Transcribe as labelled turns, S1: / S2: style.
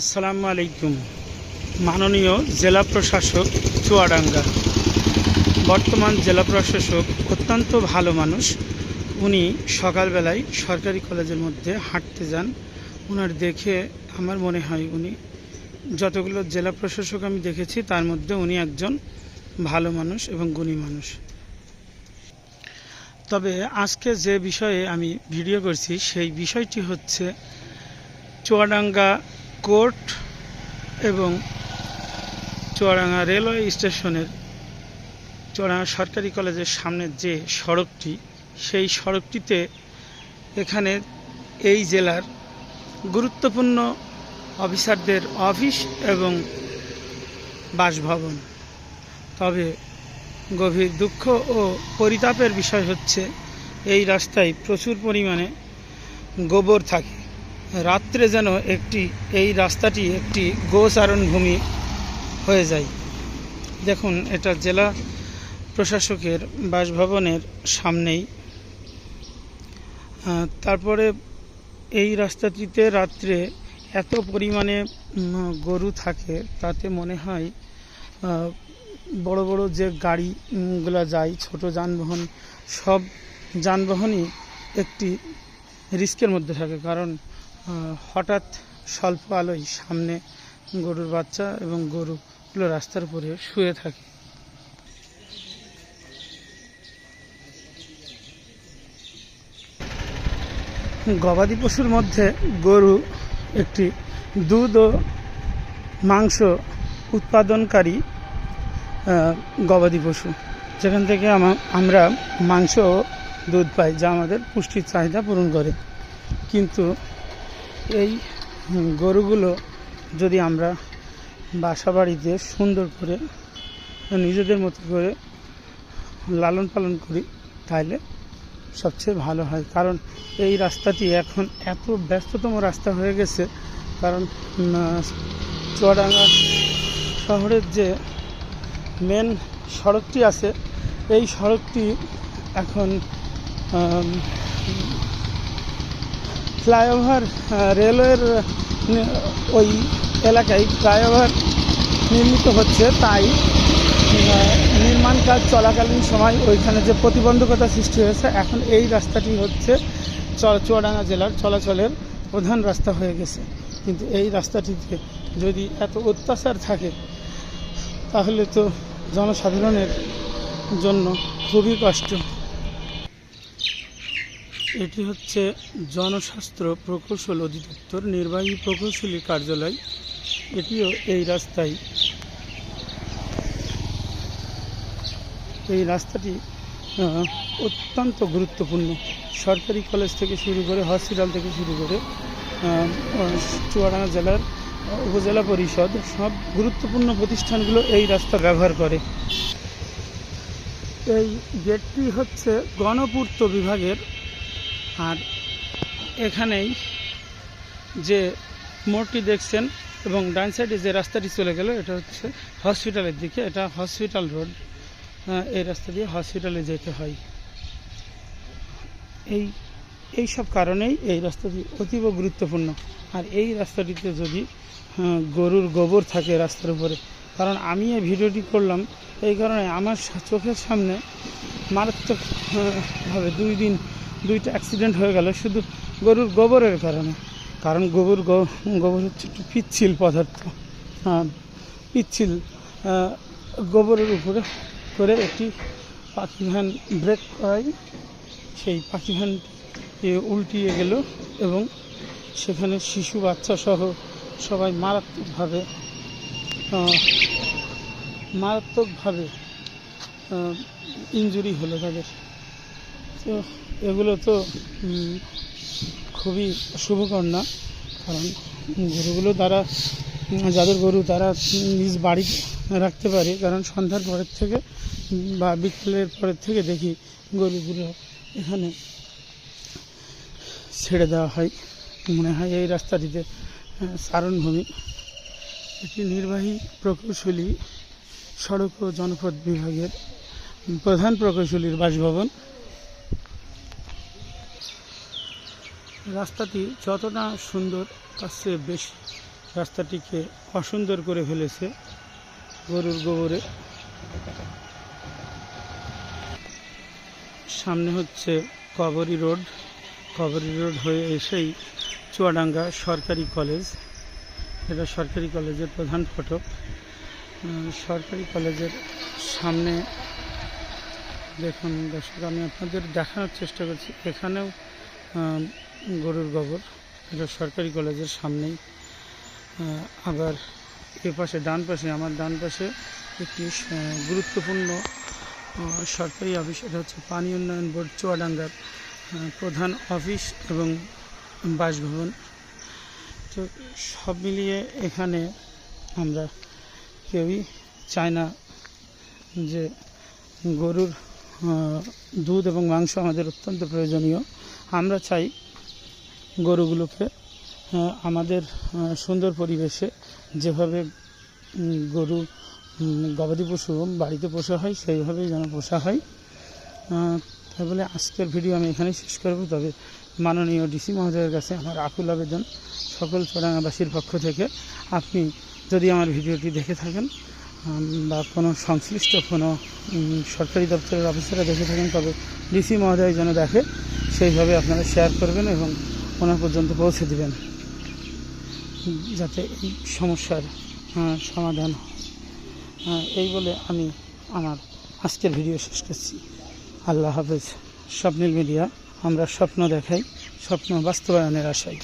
S1: আসসালামু আলাইকুম। মাননীয় জেলা প্রশাসক, চুয়াডাঙ্গা। বর্তমান জেলা প্রশাসক, অত্যন্ত ভালো মানুষ। উনি সকালবেলায় সরকারি কলেজের মধ্যে হাঁটতে যান। ওনার দেখে আমার মনে হয় উনি যতগুলো জেলা প্রশাসক আমি দেখেছি, তার মধ্যে উনি একজন ভালো মানুষ এবং গুণী মানুষ। তবে আজকে যে বিষয়ে আমি ভিডিও করছি, সেই বিষয়টি হচ্ছে চুয়াডাঙ্গা কোর্ট এবং চুয়াডাঙ্গা রেলওয়ে স্টেশনের চুয়াডাঙ্গা সরকারি কলেজের সামনের যে সড়কটি, সেই সড়কটিতে এখানে এই জেলার গুরুত্বপূর্ণ অফিসারদের অফিস এবং বাসভবন। তবে গভীর দুঃখ ও পরিতাপের বিষয় হচ্ছে, এই রাস্তায় প্রচুর পরিমাণে গোবর থাকে। রাত্রে যেন একটি, এই রাস্তাটি একটি গোচারণ ভূমি হয়ে যায়। দেখুন, এটা জেলা প্রশাসকের বাসভবনের সামনেই। তারপরে এই রাস্তাটিতে রাত্রে এত পরিমাণে গরু থাকে, তাতে মনে হয় বড় বড় যে গাড়িগুলো যায়, ছোট যানবাহন, সব যানবাহনই একটি রিস্কের মধ্যে থাকে। কারণ হঠাৎ স্বল্প আলোয় সামনে গরুর বাচ্চা এবং গরুগুলো রাস্তার উপরে শুয়ে থাকে। গবাদি পশুর মধ্যে গরু একটি দুধ ও মাংস উৎপাদনকারী গবাদি পশু। যেখান থেকে আমা- আমরা মাংস ও দুধ পাই, যা আমাদের পুষ্টির চাহিদা পূরণ করে। কিন্তু এই গরুগুলো যদি আমরা বাসা বাড়িতে সুন্দর করে নিজেদের মতো করে লালন পালন করি, তাহলে সবচেয়ে ভালো হয়। কারণ এই রাস্তাটি এখন এত ব্যস্ততম রাস্তা হয়ে গেছে, কারণ চুয়াডাঙ্গা শহরের যে মেন সড়কটি আছে, এই সড়কটি এখন ফ্লাইওভার রেলওয়ের ওই এলাকায় ফ্লাইওভার নির্মিত হচ্ছে তাই নির্মাণ কাজ চলাকালীন সময় ওইখানে যে প্রতিবন্ধকতা সৃষ্টি হয়েছে, এখন এই রাস্তাটি হচ্ছে চুয়াডাঙ্গা জেলার চলাচলের প্রধান রাস্তা হয়ে গেছে। কিন্তু এই রাস্তাটিতে যদি এত অত্যাচার থাকে, তাহলে তো জনসাধারণের জন্য খুবই কষ্ট। এটি হচ্ছে জনস্বাস্থ্য প্রকৌশল অধিদপ্তর, নির্বাহী প্রকৌশলী কার্যালয়। এটিও এই রাস্তায়। এই রাস্তাটি অত্যন্ত গুরুত্বপূর্ণ। সরকারি কলেজ থেকে শুরু করে হসপিটাল থেকে শুরু করে চুয়াডাঙ্গা জেলার উপজেলা পরিষদ, সব গুরুত্বপূর্ণ প্রতিষ্ঠানগুলো এই রাস্তা ব্যবহার করে। এই গেটটি হচ্ছে গণপূর্ত বিভাগের আর এখানেই যে মোড়টি দেখছেন এবং ডান সাইডে যে রাস্তাটি চলে গেল, এটা হচ্ছে হসপিটালের দিকে। এটা হসপিটাল রোড এই রাস্তা দিয়ে হসপিটালে যেতে হয়। এই এই সব কারণেই এই রাস্তাটি অতীব গুরুত্বপূর্ণ। আর এই রাস্তাটিতে যদি গরুর গোবর থাকে রাস্তার উপরে, কারণ আমি এই ভিডিওটি করলাম এই কারণে আমার চোখের সামনে মারাত্মকভাবে দুই দিন দুইটা অ্যাক্সিডেন্ট হয়ে গেল, শুধু গরুর গোবরের কারণে। কারণ গোবর গোবর হচ্ছে একটু পিচ্ছিল পদার্থ। হ্যাঁ পিচ্ছিল গোবরের উপরে করে একটি পাখি ভ্যান ব্রেক করাই সেই পাখি ভ্যান উল্টিয়ে গেল এবং সেখানে শিশু বাচ্চা সহ সবাই মারাত্মকভাবে মারাত্মকভাবে ইনজুরি হলো তাদের। তো এগুলো তো খুবই শুভকর না কারণ গরুগুলো তারা যাদের গরু তারা নিজ বাড়ি রাখতে পারে। কারণ সন্ধ্যার পরের থেকে বা বিকেলের পরের থেকে দেখি গরুগুলো এখানে ছেড়ে দেওয়া হয়। মনে হয় এই রাস্তাটিতে আহ, চারণভূমি এটি নির্বাহী প্রকৌশলী সড়ক ও জনপথ বিভাগের প্রধান প্রকৌশলীর বাসভবন। রাস্তাটি যতটা সুন্দর, তার চেয়ে বেশি রাস্তাটিকে অসুন্দর করে ফেলেছে গরুর গোবরে। সামনে হচ্ছে কবরী রোড। কবরী রোড হয়ে এসেই চুয়াডাঙ্গা সরকারি কলেজ। এটা সরকারি কলেজের প্রধান ফটক। সরকারি কলেজের সামনে দেখুন দর্শক, আমি আপনাদের দেখানোর চেষ্টা করছি। এখানেও গরুর গোবর। এটা সরকারি কলেজের সামনেই। আবার এ পাশে, ডান পাশে, আমার ডান পাশে একটি গুরুত্বপূর্ণ সরকারি অফিস। এটা হচ্ছে পানি উন্নয়ন বোর্ড, চুয়াডাঙ্গার প্রধান অফিস এবং বাসভবন। তো সব মিলিয়ে এখানে আমরা কেউই চাই না যে গরুর দুধ এবং মাংস আমাদের অত্যন্ত প্রয়োজনীয়। আমরা চাই গরুগুলোকে আমাদের সুন্দর পরিবেশে যেভাবে গরু গবাদি পশু বাড়িতে পোষা হয়, সেইভাবেই যেন পোষা হয়। তাই বলে আজকের ভিডিও আমি এখানেই শেষ করব। তবে মাননীয় ডিসি মহোদয়ের কাছে আমার আকুল আবেদন সকল চোরাঙ্গাবাসীর পক্ষ থেকে। আপনি যদি আমার ভিডিওটি দেখে থাকেন বা কোনো সংশ্লিষ্ট কোনো সরকারি দপ্তরের অফিসাররা দেখে থাকেন, তবে ডিসি মহোদয় যেন দেখে, সেইভাবে আপনারা শেয়ার করবেন এবং ওনার পর্যন্ত পৌঁছে দিবেন। যাতে সমস্যার সমাধান হয়। আহ, এই বলে আমি আমার আজকের ভিডিও শেষ করছি। আল্লাহ হাফেজ। স্বপ্নের মিডিয়া আমরা স্বপ্ন দেখাই স্বপ্ন বাস্তবায়নের আশায়।